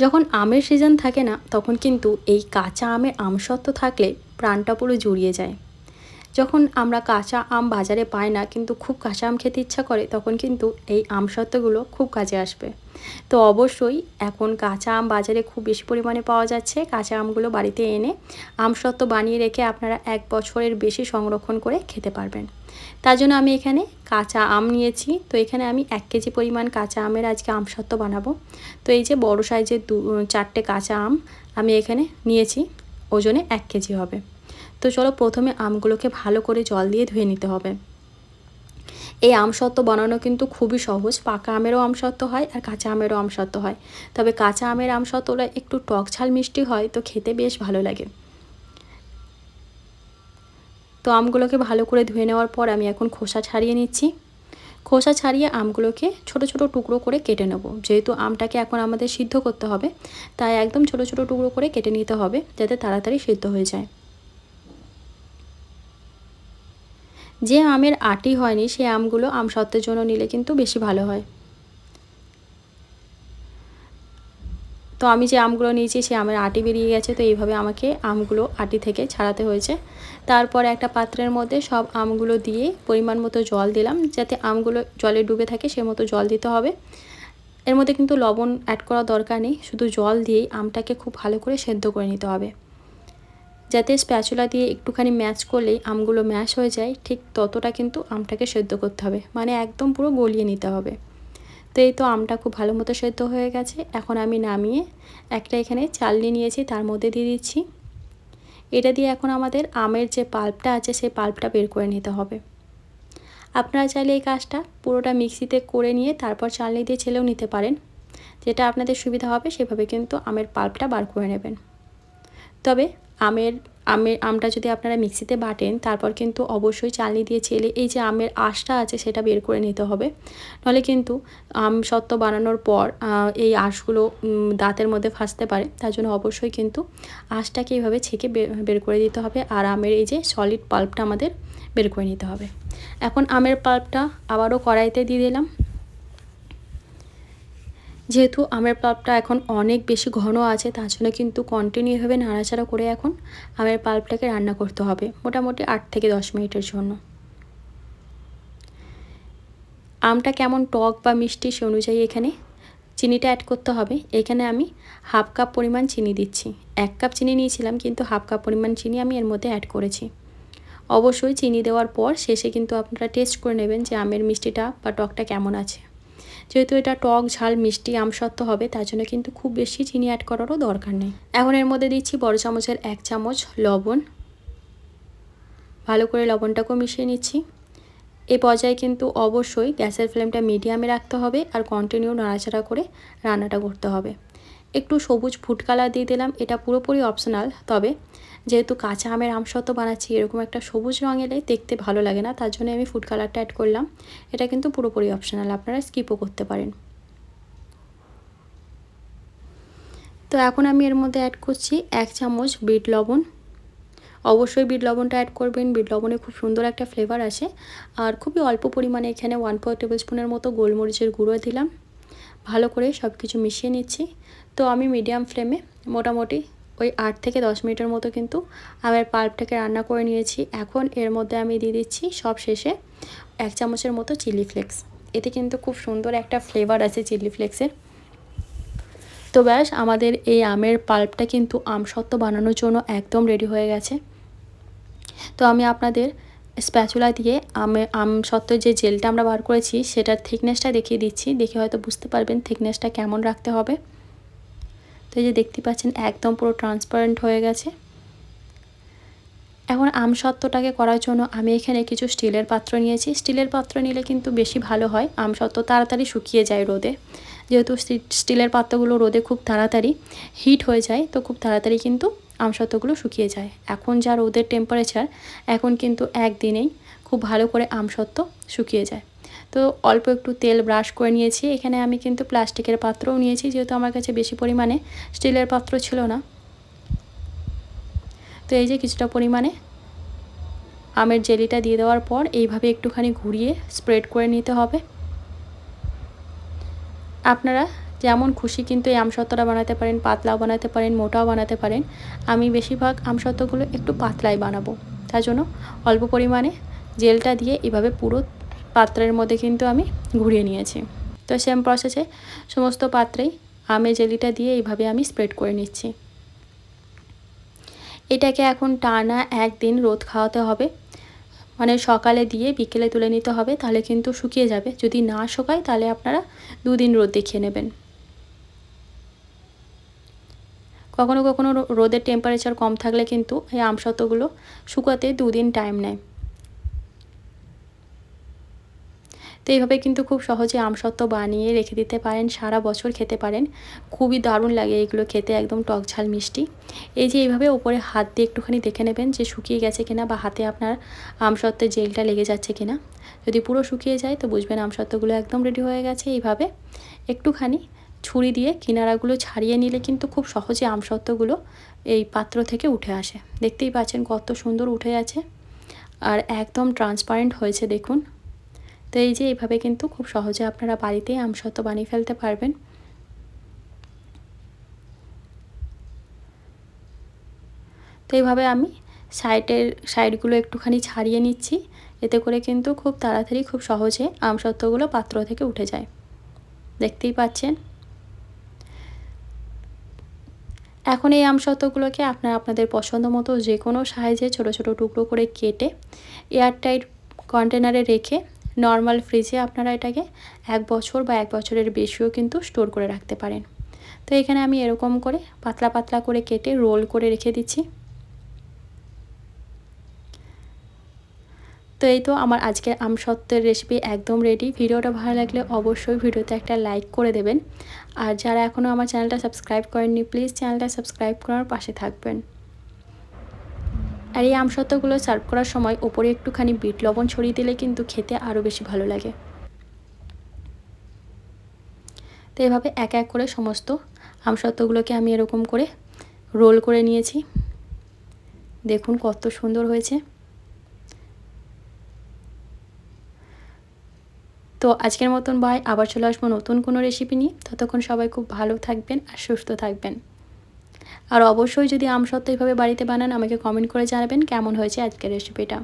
যখন আমের সিজন থাকে না, তখন কিন্তু এই কাঁচা আমের আমসত্ব থাকলে প্রাণটা পুরো জুড়িয়ে যায়। যখন আমরা কাঁচা আম বাজারে পাই না, কিন্তু খুব কাঁচা আম খেতে ইচ্ছা করে, তখন কিন্তু এই আমসত্ত্বগুলো খুব কাজে আসবে। তো অবশ্যই এখন কাঁচা আম বাজারে খুব বেশি পরিমাণে পাওয়া যাচ্ছে। কাঁচা আমগুলো বাড়িতে এনে আম আমসত্ত্ব বানিয়ে রেখে আপনারা এক বছরের বেশি সংরক্ষণ করে খেতে পারবেন। তার জন্য আমি এখানে কাঁচা আম নিয়েছি। তো এখানে আমি এক কেজি পরিমাণ কাঁচা আমের আজকে আম আমসত্ত্ব বানাবো। তো এই যে বড় সাইজের দু, চারটে কাঁচা আম আমি এখানে নিয়েছি। ওজনে এক কেজি হবে। তো চলো প্রথমে আমগুলোকে ভালো করে জল দিয়ে ধুয়ে নিতে হবে। এই আমসত্ত্ব বানানো কিন্তু খুবই সহজ। পাকা আমেরও আমসত্ত্ব হয় আর কাঁচা আমেরও আমসত্ত্ব হয়। তবে কাঁচা আমের আমসত্ত্বটা একটু টক ঝাল মিষ্টি হয়, তো খেতে বেশ ভালো লাগে। তো আমগুলোকে ভালো করে ধুয়ে নেওয়ার পর আমি এখন খোসা ছাড়িয়ে নিচ্ছি। খোসা ছাড়িয়ে আমগুলোকে ছোট ছোট টুকরো করে কেটে নেব। যেহেতু আমটাকে এখন আমাদের সিদ্ধ করতে হবে, তাই একদম ছোট ছোট টুকরো করে কেটে নিতে হবে, যাতে তাড়াতাড়ি সিদ্ধ হয়ে যায়। যে আমের আটি হয়নি, সে আমগুলো আম সত্ত্বের জন্য নিলে কিন্তু বেশি ভালো হয়। তো আমি যে আমগুলো নিয়েছি, সে আমের আটি বেরিয়ে গেছে, তো এইভাবে আমাকে আমগুলো আটি থেকে ছাড়াতে হয়েছে। তারপর একটা পাত্রের মধ্যে সব আমগুলো দিয়ে পরিমাণ মতো জল দিলাম, যাতে আমগুলো জলে ডুবে থাকে, সে মতো জল দিতে হবে। এর মধ্যে কিন্তু লবণ অ্যাড করা দরকার নেই, শুধু জল দিয়েই আমটাকে খুব ভালো করে সেদ্ধ করে নিতে হবে। যাতে স্প্যাচুলা দিয়ে একটুখানি ম্যাচ করলেই আমগুলো ম্যাশ হয়ে যায়, ঠিক ততটা কিন্তু আমটাকে সেদ্ধ করতে হবে মানে একদম পুরো গলিয়ে নিতে হবে। তো এই তো আমটা খুব ভালো মতো সেদ্ধ হয়ে গেছে, এখন আমি নামিয়ে একটা এখানে চালনি নিয়েছি, তার মধ্যে দিয়ে দিচ্ছি। এটা দিয়ে এখন আমাদের আমের যে পাল্পটা আছে, সেই পাল্পটা বের করে নিতে হবে। আপনারা চাইলে এই কাজটা পুরোটা মিক্সিতে করে নিয়ে তারপর চালনি দিয়ে ছেলেও নিতে পারেন। যেটা আপনাদের সুবিধা হবে, সেভাবে কিন্তু আমের পাল্পটা বার করে নেবেন। তবে আমের আমের আমটা যদি আপনারা মিক্সিতে বাটেন, তারপর কিন্তু অবশ্যই চালনি দিয়ে ছেলে এই যে আমের আঁশটা আছে সেটা বের করে নিতে হবে। নাহলে কিন্তু আম সত্ত্ব বানানোর পর এই আঁশগুলো দাঁতের মধ্যে ফাঁসতে পারে। তার জন্য অবশ্যই কিন্তু আঁশটাকে এইভাবে ছেঁকে বের করে দিতে হবে আর আমের এই যে সলিড পাল্পটা আমাদের বের করে নিতে হবে। এখন আমের পাল্পটা আবারও কড়াইতে দিয়ে দিলাম। যেহেতু আমের পাল্পটা এখন অনেক বেশি ঘন আছে, তার জন্য কিন্তু কন্টিনিউভাবে নাড়াচাড়া করে এখন আমের পাল্পটাকে রান্না করতে হবে, মোটামুটি আট থেকে দশ মিনিটের জন্য। আমটা কেমন টক বা মিষ্টি সে অনুযায়ী এখানে চিনিটা অ্যাড করতে হবে। এখানে আমি হাফ কাপ পরিমাণ চিনি দিচ্ছি। এক কাপ চিনি নিয়েছিলাম, কিন্তু হাফ কাপ পরিমাণ চিনি আমি এর মধ্যে অ্যাড করেছি। অবশ্যই চিনি দেওয়ার পর শেষে কিন্তু আপনারা টেস্ট করে নেবেন যে আমের মিষ্টিটা বা টকটা কেমন আছে। যেহেতু এটা টক, ঝাল, মিষ্টি, আমসত্ত্ব হবে, তার জন্য কিন্তু খুব বেশি চিনি অ্যাড করারও দরকার নেই। এখন এর মধ্যে দিচ্ছি বড় চামচের এক চামচ লবণ। ভালো করে লবণটাকেও মিশিয়ে নিচ্ছি। এ পর্যায়ে কিন্তু অবশ্যই গ্যাসের ফ্লেমটা মিডিয়ামে রাখতে হবে আর কন্টিনিউ নাড়াচাড়া করে রান্নাটা করতে হবে। একটু সবুজ ফুড কালার দিয়ে দিলাম। এটা পুরোপুরি অপশনাল তবে যেহেতু কাঁচা আমের আমসত্ব বানাচ্ছি, এরকম একটা সবুজ রঙ এলে দেখতে ভালো লাগে না, তার জন্য আমি ফুড কালারটা অ্যাড করলাম। এটা কিন্তু পুরোপুরি অপশনাল আপনারা স্কিপও করতে পারেন। তো এখন আমি এর মধ্যে অ্যাড করছি এক চামচ বিট লবণ। অবশ্যই বিট লবণটা অ্যাড করবেন, বিট লবণে খুব সুন্দর একটা ফ্লেভার আসে। আর খুবই অল্প পরিমাণে এখানে ওয়ান ফোর টেবিল স্পুনের মতো গোলমরিচের গুঁড়ো দিলাম। ভালো করে সব কিছু মিশিয়ে নিচ্ছি। তো আমি মিডিয়াম ফ্লেমে মোটামুটি ওই আট থেকে দশ মিনিটের মতো কিন্তু আমের পাল্পটাকে রান্না করে নিয়েছি। এখন এর মধ্যে আমি দিয়ে দিচ্ছি সব শেষে এক চামচের মতো চিলি ফ্লেক্স এতে কিন্তু খুব সুন্দর একটা ফ্লেভার আছে চিলি ফ্লেক্সের তো ব্যাস, আমাদের এই আমের পাল্পটা কিন্তু আমসত্ত্ব বানানোর জন্য একদম রেডি হয়ে গেছে। তো আমি আপনাদের স্প্যাচুলা দিয়ে আমে, আম সত্ত্বের যে জেলটা আমরা বার করেছি, সেটার থিকনেসটা দেখিয়ে দিচ্ছি। দেখে হয়তো বুঝতে পারবেন থিকনেসটা কেমন রাখতে হবে। তো এই যে দেখতে পাচ্ছেন, একদম পুরো ট্রান্সপারেন্ট হয়ে গেছে। এখন আমসত্ত্বটাকে করার জন্য আমি এখানে কিছু স্টিলের পাত্র নিয়েছি। স্টিলের পাত্র নিলে কিন্তু বেশি ভালো হয়। আমসত্ত্ব তাড়াতাড়ি শুকিয়ে যায় রোদে। যেহেতু স্টিলের পাত্রগুলো রোদে খুব তাড়াতাড়ি হিট হয়ে যায়, তো খুব তাড়াতাড়ি কিন্তু আমসত্ত্বগুলো শুকিয়ে যায়। এখন যা রোদের টেম্পারেচার এখন কিন্তু একদিনেই খুব ভালো করে আমসত্ত্ব শুকিয়ে যায়। তো অল্প একটু তেল ব্রাশ করে নিয়েছি। এখানে আমি কিন্তু প্লাস্টিকের পাত্রও নিয়েছি, যেহেতু আমার কাছে বেশি পরিমাণে স্টিলের পাত্র ছিল না। তো এই যে কিছুটা পরিমাণে আমের জেলিটা দিয়ে দেওয়ার পর এইভাবে একটুখানি ঘুরিয়ে স্প্রেড করে নিতে হবে। আপনারা যেমন খুশি কিন্তু এই আমসত্ত্বটা বানাতে পারেন, পাতলাও বানাতে পারেন, মোটাও বানাতে পারেন। আমি বেশিরভাগ আমসত্ত্বগুলো একটু পাতলাই বানাবো। তার জন্য অল্প পরিমাণে জেলটা দিয়ে এভাবে পুরো পাত্রের মধ্যে কিন্তু আমি ঘুরিয়ে নিয়েছি। তো সেম প্রসেসে সমস্ত পাত্রেই আমে জেলিটা দিয়ে এইভাবে আমি স্প্রেড করে নিচ্ছি। এটাকে এখন টানা একদিন রোদ খাওয়াতে হবে। মানে সকালে দিয়ে বিকেলে তুলে নিতে হবে, তাহলে কিন্তু শুকিয়ে যাবে। যদি না শুকায়, তাহলে আপনারা দুদিন রোদ দেখিয়ে নেবেন। কখনো কখনো রোদের টেম্পারেচার কম থাকলে কিন্তু এই আমসত্ত্বগুলো শুকাতে দুদিন টাইম নেয়। তো এইভাবে কিন্তু খুব সহজে আমসত্ত্ব বানিয়ে রেখে দিতে পারেন, সারা বছর খেতে পারেন। খুবই দারুণ লাগে এগুলো খেতে, একদম টক ঝাল মিষ্টি। এই যে এইভাবে ওপরে হাত দিয়ে একটুখানি দেখে নেবেন যে শুকিয়ে গেছে কিনা বা হাতে আপনার আমসত্ত্বের জেলটা লেগে যাচ্ছে কিনা। যদি পুরো শুকিয়ে যায় তো বুঝবেন আমসত্ত্বগুলো একদম রেডি হয়ে গেছে। এইভাবে একটুখানি ছুরি দিয়ে কিনারাগুলো ছাড়িয়ে নিলে কিন্তু খুব সহজে আমসত্ত্বগুলো এই পাত্র থেকে উঠে আসে। দেখতেই পাচ্ছেন কত সুন্দর উঠে আছে। আর একদম ট্রান্সপারেন্ট হয়েছে, দেখুন। তো এই যে এইভাবে কিন্তু খুব সহজে আপনারা বাড়িতেই আমসত্ত্ব বানিয়ে ফেলতে পারবেন। তো এইভাবে আমি সাইডের সাইডগুলো একটুখানি ছাড়িয়ে নিচ্ছি। এতে করে কিন্তু খুব তাড়াতাড়ি খুব সহজে আমসত্ত্বগুলো পাত্র থেকে উঠে যায়। দেখতেই পাচ্ছেন? এখন এই আমসত্ত্বগুলোকে আপনারা আপনাদের পছন্দ মতো যে কোনো সাইজে ছোটো ছোটো টুকরো করে কেটে এয়ারটাইট কন্টেনারে রেখে নর্মাল ফ্রিজে আপনারা এটাকে এক বছর বা এক বছরের বেশিও কিন্তু স্টোর করে রাখতে পারেন। তো এখানে আমি এরকম করে পাতলা পাতলা করে কেটে রোল করে রেখে দিচ্ছি। তো এই তো আমার আজকের আমসত্ত্বের রেসিপি একদম রেডি ভিডিওটা ভালো লাগলে অবশ্যই ভিডিওতে একটা লাইক করে দেবেন। আর যারা এখনও আমার চ্যানেলটা সাবস্ক্রাইব করেননি প্লিজ চ্যানেলটা সাবস্ক্রাইব করার পাশে থাকবেন। আর এই আমসত্ত্বগুলো সার্ভ করার সময় ওপরে একটুখানি বিট লবণ ছড়িয়ে দিলে কিন্তু খেতে আরও বেশি ভালো লাগে। তো এভাবে এক এক করে সমস্ত আমসত্ত্বগুলোকে আমি এরকম করে রোল করে নিয়েছি। দেখুন কত সুন্দর হয়েছে। তো আজকের মতন ভাই, আবার চলে আসব নতুন কোনো রেসিপি নিয়ে। ততক্ষণ সবাই খুব ভালো থাকবেন আর সুস্থ থাকবেন। আর অবশ্যই যদি আমসত্ত্ব এইভাবে বাড়িতে বানান, আমাকে কমেন্ট করে জানাবেন কেমন হয়েছে আজকের রেসিপিটা